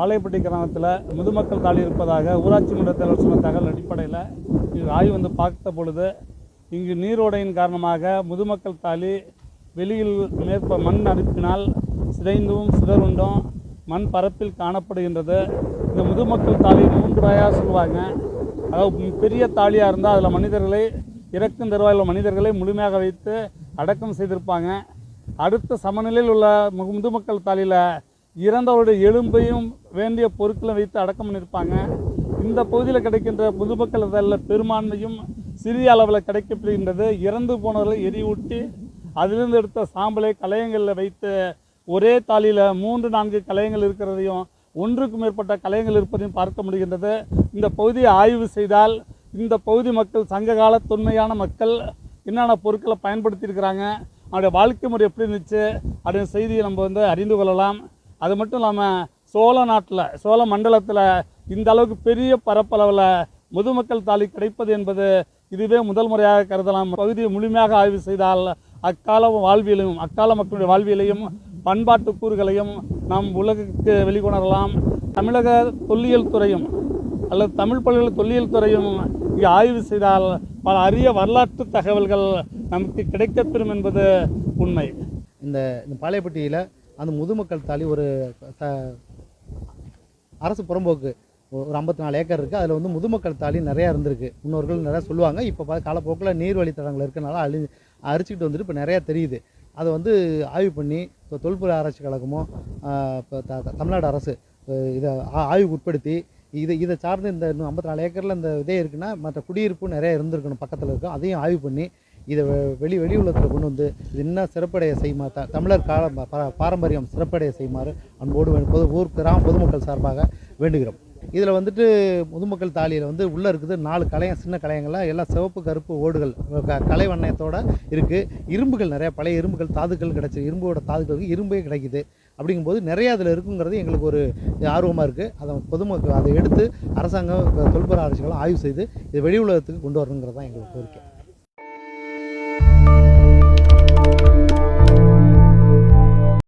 பாளையப்பட்டி கிராமத்தில் முதுமக்கள் தாலி இருப்பதாக ஊராட்சி மன்ற தலைவர் சொன்ன தகவல் அடிப்படையில் இங்கு ஆய்வு வந்து பார்த்த பொழுது இங்கு நீரோடையின் காரணமாக முதுமக்கள் தாலி வெளியில் மேற்ப மண் அனுப்பினால் சிதைந்தும் சிதறுண்டும் மண் பரப்பில் காணப்படுகின்றது. இந்த முதுமக்கள் தாலி மூன்று வகையாக சொல்லுவாங்க. அதாவது பெரிய தாலியாக இருந்தால் அதில் மனிதர்களை இறக்கும் தருவாயில் மனிதர்களை முழுமையாக வைத்து அடக்கம் செய்திருப்பாங்க. அடுத்த சமநிலையில் உள்ள மு- முதுமக்கள் தாலியில் இறந்தவருடைய எலும்பையும் வேண்டிய பொருட்களை வைத்து அடக்கம் பண்ணியிருப்பாங்க. இந்த பகுதியில் கிடைக்கின்ற பொதுமக்கள் தாலியில் பெரும்பான்மையும் சிறிய அளவில் கிடைக்கப்படுகின்றது. இறந்து போனவர்களை எரிவூட்டி அதிலிருந்து எடுத்த சாம்பலை கலையங்களில் வைத்து ஒரே தாலியில் மூன்று நான்கு கலையங்கள் இருக்கிறதையும் ஒன்றுக்கு மேற்பட்ட கலையங்கள் இருப்பதையும் பார்க்க முடிகின்றது. இந்த பகுதியை ஆய்வு செய்தால் இந்த பகுதி மக்கள் சங்ககால தொன்மையான மக்கள் என்னென்ன பொருட்களை பயன்படுத்தியிருக்கிறாங்க அவருடைய வாழ்க்கை முறை எப்படி இருந்துச்சு அப்படின்ற செய்தியை நம்ம வந்து அறிந்து கொள்ளலாம். அது மட்டும் இல்லாமல் சோழ நாட்டில் சோழ மண்டலத்தில் இந்த அளவுக்கு பெரிய பரப்பளவில் முதுமக்கள் தாலி கிடைப்பது என்பது இதுவே முதல் முறையாக கருதலாம். பகுதியை முழுமையாக ஆய்வு செய்தால் அக்கால வாழ்வியலையும் அக்கால மக்களுடைய வாழ்வியலையும் பண்பாட்டு கூறுகளையும் நாம் உலகுக்கு வெளிக்கொணரலாம். தமிழக தொல்லியல் துறையும் அல்லது தமிழ் பல்கலை தொல்லியல் துறையும் இங்கே ஆய்வு செய்தால் பல அரிய வரலாற்று தகவல்கள் நமக்கு கிடைக்கப்பெறும் என்பது உண்மை. இந்த இந்த பாளையப்பட்டியில் அந்த முதுமக்கள் தாலி ஒரு த அரசு புறம்போக்கு ஒரு ஐம்பத்தி நாலு ஏக்கர் இருக்குது அதில் வந்து முதுமக்கள் தாலி நிறையா இருந்திருக்கு. முன்னோர்கள் நிறையா சொல்லுவாங்க. இப்போ பார்த்து காலப்போக்கில் நீர் வழித்தடங்கள் இருக்கனால அழி அரிச்சிக்கிட்டு வந்துட்டு இப்போ நிறையா தெரியுது. அதை வந்து ஆய்வு பண்ணி இப்போ தொல்பொருள் ஆராய்ச்சி கழகமோ இப்போ த தமிழ்நாடு அரசு இதை ஆ- ஆய்வுக்கு உட்படுத்தி இதை இதை சார்ந்து இந்த இன்னும் ஐம்பத்தி நாலு ஏக்கரில் இந்த இதே இருக்குன்னா மற்ற குடியிருப்பு நிறையா இருந்திருக்கணும் பக்கத்தில் இருக்கும். அதையும் ஆய்வு பண்ணி இதை வெ- வெளி வெளி உலகத்தில் கொண்டு வந்து இது இன்னும் சிறப்படைய செய்யுமா? த தமிழர் கால பாரம்பரியம் சிறப்படைய செய்யுமாறு அன்போடு வேண்டும் பொது ஊர் கிராம பொதுமக்கள் சார்பாக வேண்டுகிறோம். இதில் வந்துட்டு முதுமக்கள் தாலியில் வந்து உள்ளே இருக்குது நாலு கலையம் சின்ன கலையங்கள்லாம் எல்லாம் சிவப்பு கருப்பு ஓடுகள் க- கலை வண்ணயத்தோட இருக்குது இரும்புகள் நிறைய பழைய இரும்புகள் தாதுக்கள் கிடைச்சி இரும்போட தாதுக்களுக்கு இரும்பே கிடைக்குது அப்படிங்கும்போது நிறையா அதில் இருக்குங்கிறது எங்களுக்கு ஒரு ஆர்வமாக இருக்குது அதை பொதுமக்கள் அதை எடுத்து அரசாங்கம் தொல்பொருள் ஆராய்ச்சிகளும் ஆய்வு செய்து இது வெளி உலகத்துக்கு கொண்டு வரணுங்கிறது தான் எங்களுக்கு கோரிக்கை.